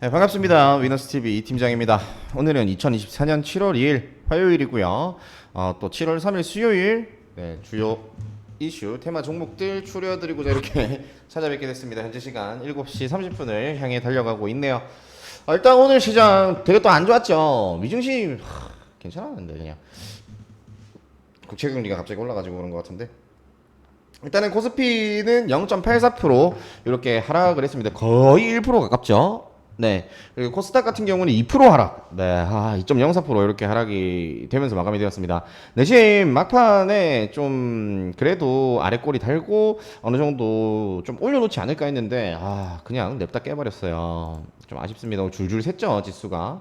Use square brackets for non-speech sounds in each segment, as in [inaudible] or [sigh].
네, 반갑습니다. 위너스TV 팀장입니다. 오늘은 2024년 7월 2일 화요일이고요. 어, 또 7월 3일 수요일 네, 주요 이슈 테마 종목들 추려드리고자 이렇게 [laughs] 찾아뵙게 됐습니다. 현재 시간 7시 30분을 향해 달려가고 있네요. 어, 일단 오늘 시장 되게 또 안 좋았죠. 미증시 하, 괜찮았는데 그냥 국채 금리가 갑자기 올라가지고 그런 것 같은데. 일단은 코스피는 0.84% 이렇게 하락을 했습니다. 거의 1% 가깝죠. 네. 그리고 코스닥 같은 경우는 2% 하락. 네. 아, 2.04% 이렇게 하락이 되면서 마감이 되었습니다. 내심 막판에 좀 그래도 아래 꼬리 달고 어느 정도 좀 올려놓지 않을까 했는데 아, 그냥 냅다 깨버렸어요. 좀 아쉽습니다. 줄줄 샜죠, 지수가.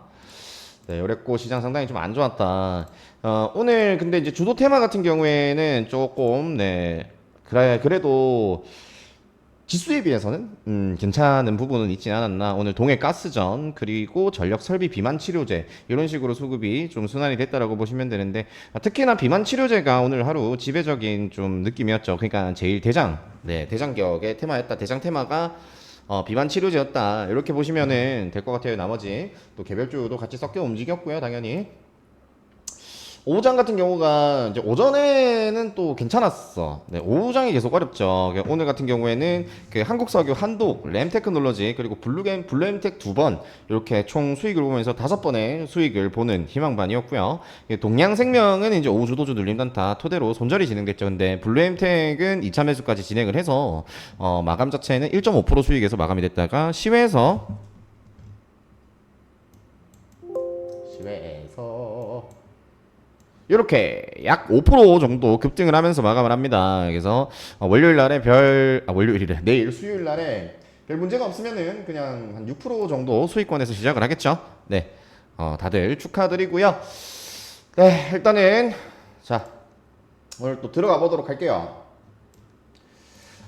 네, 요랬고 시장 상당히 좀 안 좋았다. 어, 오늘 근데 이제 주도 테마 같은 경우에는 조금 네. 그래 그래도 지수에 비해서는 음, 괜찮은 부분은 있지 않았나. 오늘 동해 가스전 그리고 전력 설비 비만 치료제 이런 식으로 수급이 좀 순환이 됐다라고 보시면 되는데 아, 특히나 비만 치료제가 오늘 하루 지배적인 좀 느낌이었죠. 그러니까 제일 대장 네 대장격의 테마였다. 대장 테마가 어, 비만 치료제였다. 이렇게 보시면은 될것 같아요. 나머지 또 개별주도 같이 섞여 움직였고요. 당연히 오후장 같은 경우가 이제 오전에는 또 괜찮았어. 네, 오후장이 계속 어렵죠. 그러니까 오늘 같은 경우에는 그 한국석유 한독, 램테크놀로지 그리고 블루겐 블루엠텍 두 번 이렇게 총 수익을 보면서 다섯 번의 수익을 보는 희망반이었고요. 예, 동양생명은 이제 오후 주도주 눌림 단타 토대로 손절이 진행됐죠. 근데 블루엠텍은 2차 매수까지 진행을 해서 어, 마감 자체는 1.5% 수익에서 마감이 됐다가 시외에서 이렇게 약 5% 정도 급등을 하면서 마감을 합니다. 그래서 어, 월요일 날에 별 아, 월요일이래 내일 수요일 날에 별 문제가 없으면은 그냥 한 6% 정도 수익권에서 시작을 하겠죠. 네, 어, 다들 축하드리고요. 네, 일단은 자 오늘 또 들어가 보도록 할게요.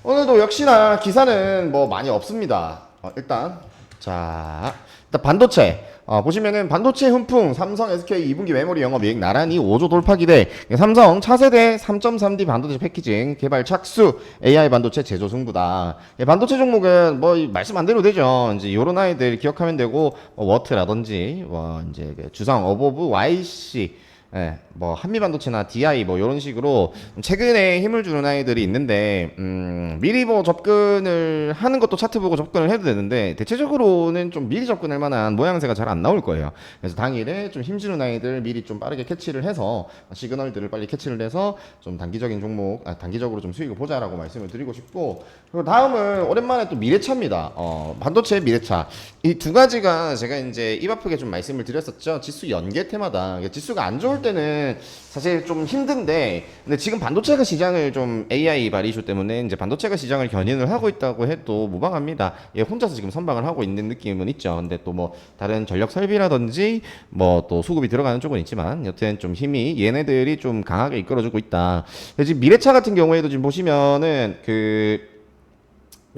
오늘도 역시나 기사는 뭐 많이 없습니다. 어, 일단 자 일단 반도체. 어, 보시면은 반도체 훈풍 삼성 SK 2분기 메모리 영업 이익 나란히 5조 돌파 기대. 삼성 차세대 3.3D 반도체 패키징 개발 착수 AI 반도체 제조 승부다. 예, 반도체 종목은 뭐 이- 말씀 안 대로 되죠. 이제 요런 아이들 기억하면 되고 뭐 워트라든지 뭐 이제 그 주상 어보브 YC 예, 뭐 한미반도체나 DI 뭐 이런 식으로 최근에 힘을 주는 아이들이 있는데 음, 미리 뭐 접근을 하는 것도 차트 보고 접근을 해도 되는데 대체적으로는 좀 미리 접근할 만한 모양새가 잘 안 나올 거예요. 그래서 당일에 좀 힘주는 아이들 미리 좀 빠르게 캐치를 해서 시그널들을 빨리 캐치를 해서 좀 단기적인 종목, 아, 단기적으로 좀 수익을 보자라고 말씀을 드리고 싶고 그리고 다음은 오랜만에 또 미래차입니다. 어, 반도체 미래차 이 두 가지가 제가 이제 입 아프게 좀 말씀을 드렸었죠. 지수 연계 테마다 지수가 안 좋을 때는 사실 좀 힘든데 근데 지금 반도체가 시장을 좀 AI 발이 이슈 때문에 이제 반도체가 시장을 견인을 하고 있다고 해도 무방합니다. 얘 혼자서 지금 선방을 하고 있는 느낌은 있죠. 근데 또 뭐 다른 전력 설비라든지 뭐 또 수급이 들어가는 쪽은 있지만 여튼 좀 힘이 얘네들이 좀 강하게 이끌어주고 있다. 지금 미래차 같은 경우에도 지금 보시면은 그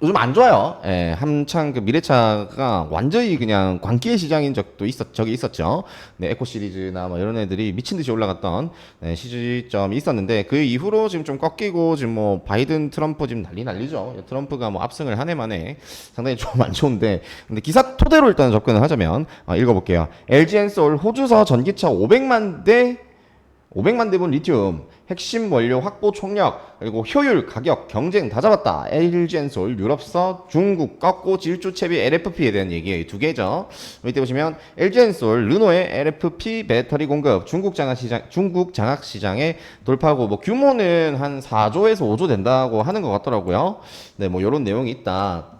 요즘 안 좋아요. 예, 한창 그 미래차가 완전히 그냥 광기의 시장인 적도 있었, 적이 있었죠. 네, 에코 시리즈나 뭐 이런 애들이 미친 듯이 올라갔던 네, 시점이 있었는데 그 이후로 지금 좀 꺾이고 지금 뭐 바이든 트럼프 지금 난리 난리죠. 트럼프가 뭐 압승을 한 해 만에 상당히 좀 안 좋은데 근데 기사 토대로 일단 접근을 하자면 어, 읽어볼게요. LG엔솔 호주서 전기차 500만 대 500만 대분 리튬, 핵심 원료 확보 총력, 그리고 효율, 가격, 경쟁 다 잡았다. LG엔솔, 유럽서, 중국, 꺾고 질주 채비 LFP에 대한 얘기예요. 두 개죠. 밑에 보시면 LG엔솔, 르노의 LFP 배터리 공급, 중국 장학 시장, 중국 장학 시장에 돌파하고 뭐 규모는 한 4조에서 5조 된다고 하는 것 같더라고요. 네, 뭐 이런 내용이 있다.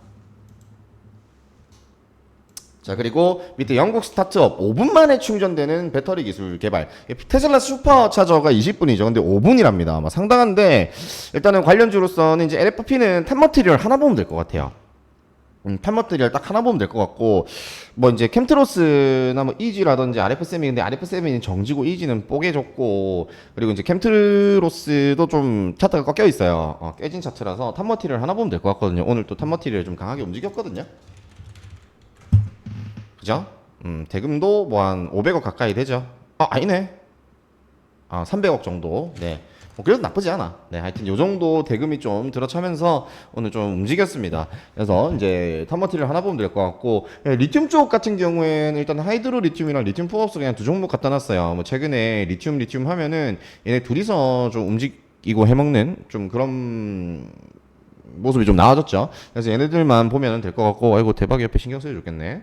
자 그리고 밑에 영국 스타트업 5분 만에 충전되는 배터리 기술 개발. 테슬라 슈퍼차저가 20분이죠. 근데 5분이랍니다. 상당한데 일단은 관련주로서는 이제 LFP는 탑 머티리얼 하나 보면 될 것 같아요. 음, 탑 머티리얼 딱 하나 보면 될 것 같고 뭐 이제 캠트로스나 뭐 이지라든지 RF7이 근데 RF7이 정지고 이지는 뽀개졌고 그리고 이제 캠트로스도 좀 차트가 꺾여 있어요. 어, 깨진 차트라서 탑 머티리얼 하나 보면 될 것 같거든요. 오늘 또탑 머티리얼 좀 강하게 움직였거든요 그죠? 음, 대금도 뭐 한 500억 가까이 되죠. 아, 아니네. 아, 300억 정도. 네. 뭐 그래도 나쁘지 않아. 네, 하여튼 요 정도 대금이 좀 들어차면서 오늘 좀 움직였습니다. 그래서 이제 탑머티를 하나 보면 될 것 같고 예, 리튬 쪽 같은 경우에는 일단 하이드로 리튬이랑 리튬 포업스 그냥 두 종목 갖다 놨어요. 뭐 최근에 리튬 리튬 하면은 얘네 둘이서 좀 움직이고 해먹는 좀 그런 모습이 좀 나아졌죠. 그래서 얘네들만 보면 될 것 같고, 아이고 대박이 옆에 신경 써야 좋겠네.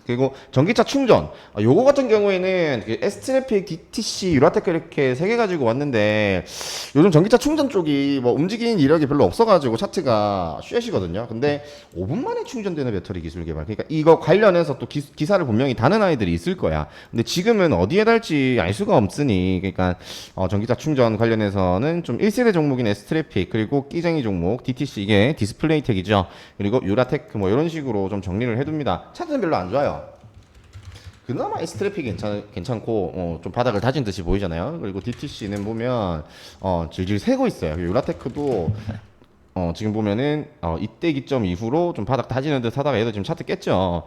그리고 전기차 충전. 아, 요거 같은 경우에는 그 에스트래픽, DTC, 유라테크 이렇게 세 개 가지고 왔는데 요즘 전기차 충전 쪽이 뭐 움직이는 이력이 별로 없어가지고 차트가 쉐시거든요. 근데 5분 만에 충전되는 배터리 기술 개발. 그러니까 이거 관련해서 또 기, 기사를 분명히 다는 아이들이 있을 거야. 근데 지금은 어디에 달지 알 수가 없으니 그러니까 어, 전기차 충전 관련해서는 좀 1세대 종목인 에스트래픽 그리고 끼쟁이 종목 DTC 이게 디스플레이 텍이죠. 그리고 유라테크 뭐 이런 식으로 좀 정리를 해둡니다. 차트는 별로 안 좋아요. 그나마 에스트래픽 괜찮, 괜찮고 어, 좀 바닥을 다진 듯이 보이잖아요. 그리고 DTC는 보면 어, 질질 새고 있어요. 유라테크도 어, 지금 보면은 어, 이때 기점 이후로 좀 바닥 다지는 듯 하다가 얘도 지금 차트 깼죠.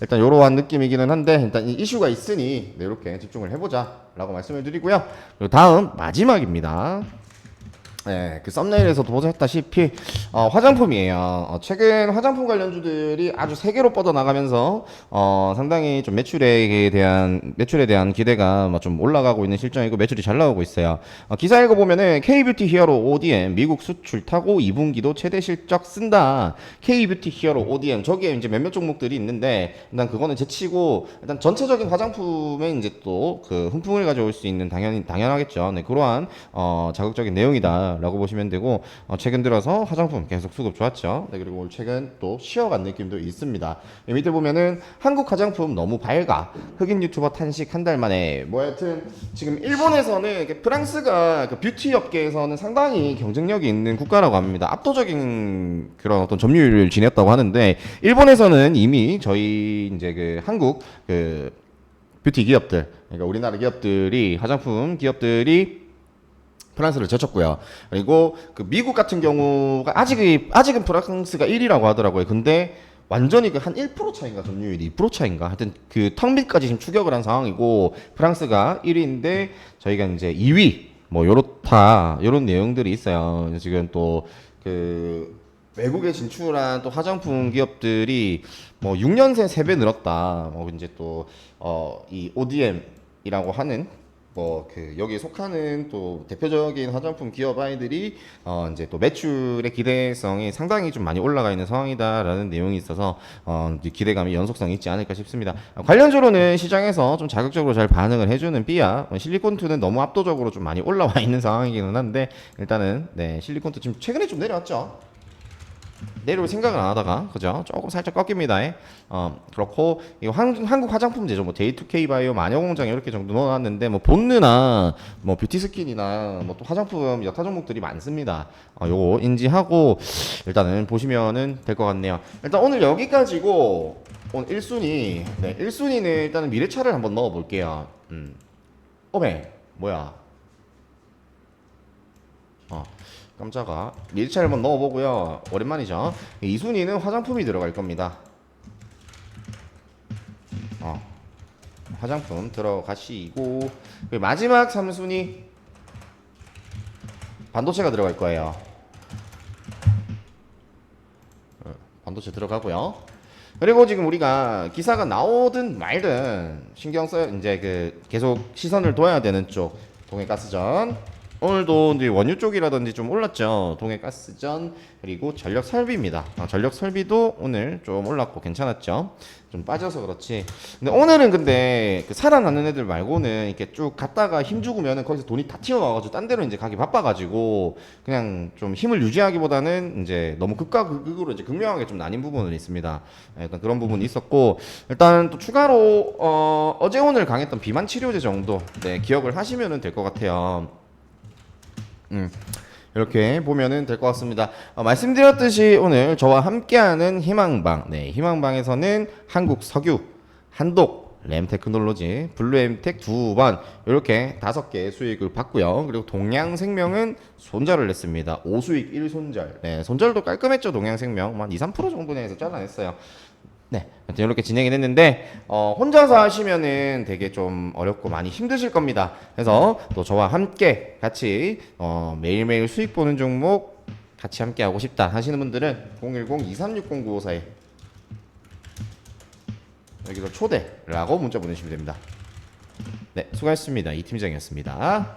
일단 이러한 느낌이기는 한데 일단 이 이슈가 있으니 네, 이렇게 집중을 해보자라고 말씀을 드리고요. 그리고 다음 마지막입니다. 네, 그 썸네일에서도 보셨다시피 어, 화장품이에요. 어, 최근 화장품 관련주들이 아주 세계로 뻗어나가면서 어, 상당히 좀 매출에 대한 매출에 대한 기대가 뭐좀 올라가고 있는 실정이고 매출이 잘 나오고 있어요. 어, 기사 읽어 보면은 K뷰티 히어로 ODM 미국 수출 타고 2분기도 최대 실적 쓴다. K뷰티 히어로 ODM 저기에 이제 몇몇 종목들이 있는데 일단 그거는 제치고 일단 전체적인 화장품에 이제 또 그 훈풍을 가져올 수 있는 당연히 당연하겠죠. 네, 그러한 어, 자극적인 내용이다 라고 보시면 되고 어, 최근 들어서 화장품 계속 수급 좋았죠. 네, 그리고 최근 또 쉬어간 느낌도 있습니다. 이 밑에 보면은 한국 화장품 너무 밝아 흑인 유튜버 탄식 한 달 만에 뭐 하여튼 지금 일본에서는 프랑스가 그 뷰티 업계에서는 상당히 경쟁력이 있는 국가라고 합니다. 압도적인 그런 어떤 점유율을 지녔다고 하는데 일본에서는 이미 저희 이제 그 한국 그 뷰티 기업들 그러니까 우리나라 기업들이 화장품 기업들이 프랑스를 제쳤고요. 그리고 그 미국 같은 경우가 아직 아직은 프랑스가 1위라고 하더라고요. 근데 완전히 그 한 1% 차인가 점유율이 2% 차인가 하여튼 그 텅빈까지 지금 추격을 한 상황이고 프랑스가 1위인데 저희가 이제 2위 뭐 요렇다 요런 내용들이 있어요. 지금 또그 외국에 진출한 또 화장품 기업들이 뭐 6년 새 3배 늘었다. 뭐 이제 또 어 이 ODM이라고 하는 뭐 그 여기에 속하는 또 대표적인 화장품 기업 아이들이 어 이제 또 매출의 기대성이 상당히 좀 많이 올라가 있는 상황이다라는 내용이 있어서 어 기대감이 연속성이 있지 않을까 싶습니다. 어, 관련주로는 시장에서 좀 자극적으로 잘 반응을 해주는 삐아 어, 실리콘투는 너무 압도적으로 좀 많이 올라와 있는 상황이기는 한데 일단은 네 실리콘투 지금 최근에 좀 내려왔죠. 내려올 생각을 안 하다가 그죠 조금 살짝 꺾입니다. 예. 어 그렇고 이 한, 한국 화장품 제조 뭐 데이2K 바이오 마녀공장 이렇게 정도 넣어놨는데 뭐 본느나 뭐 뷰티 스킨이나 뭐 또 화장품 여타 종목들이 많습니다. 어 요거 인지하고 일단은 보시면은 될 것 같네요. 일단 오늘 여기까지고 오늘 1순위 네 1순위는 일단은 미래차를 한번 넣어볼게요. 음 어메 뭐야 어 깜짝아. 밀차를 한번 넣어보고요. 오랜만이죠? 이 순위는 화장품이 들어갈 겁니다. 어 화장품 들어가시고 마지막 3순위 반도체가 들어갈 거예요. 어, 반도체 들어가고요. 그리고 지금 우리가 기사가 나오든 말든 신경 써 이제 그 계속 시선을 둬야 되는 쪽 동해가스전 오늘도 이제 원유 쪽이라든지 좀 올랐죠. 동해 가스전 그리고 전력 설비입니다. 아, 전력 설비도 오늘 좀 올랐고 괜찮았죠. 좀 빠져서 그렇지. 근데 오늘은 근데 그 살아나는 애들 말고는 이렇게 쭉 갔다가 힘 죽으면은 거기서 돈이 다 튀어나와가지고 딴 데로 이제 가기 바빠가지고 그냥 좀 힘을 유지하기보다는 이제 너무 극과 극으로 이제 극명하게 좀 나뉜 부분은 있습니다. 예, 일단 그런 부분이 있었고 일단 또 추가로 어, 어제 오늘 강했던 비만 치료제 정도 네, 기억을 하시면은 될것 같아요. 음. 이렇게 보면은 될 것 같습니다. 어, 말씀드렸듯이 오늘 저와 함께하는 희망방, 네, 희망방에서는 한국 석유, 한독, 램테크놀로지, 블루엠텍 두 번 이렇게 다섯 개의 수익을 받고요. 그리고 동양생명은 손절을 냈습니다. 5수익 1손절. 네, 손절도 깔끔했죠. 동양생명 한 2, 3% 정도 내에서 잘라냈어요. 네, 아무튼 이렇게 진행이 됐는데 어, 혼자서 하시면은 되게 좀 어렵고 많이 힘드실 겁니다. 그래서 또 저와 함께 같이 어, 매일매일 수익 보는 종목 같이 함께 하고 싶다 하시는 분들은 010-2360-9554에 여기서 초대라고 문자 보내주시면 됩니다. 네, 수고하셨습니다. 이 팀장이었습니다.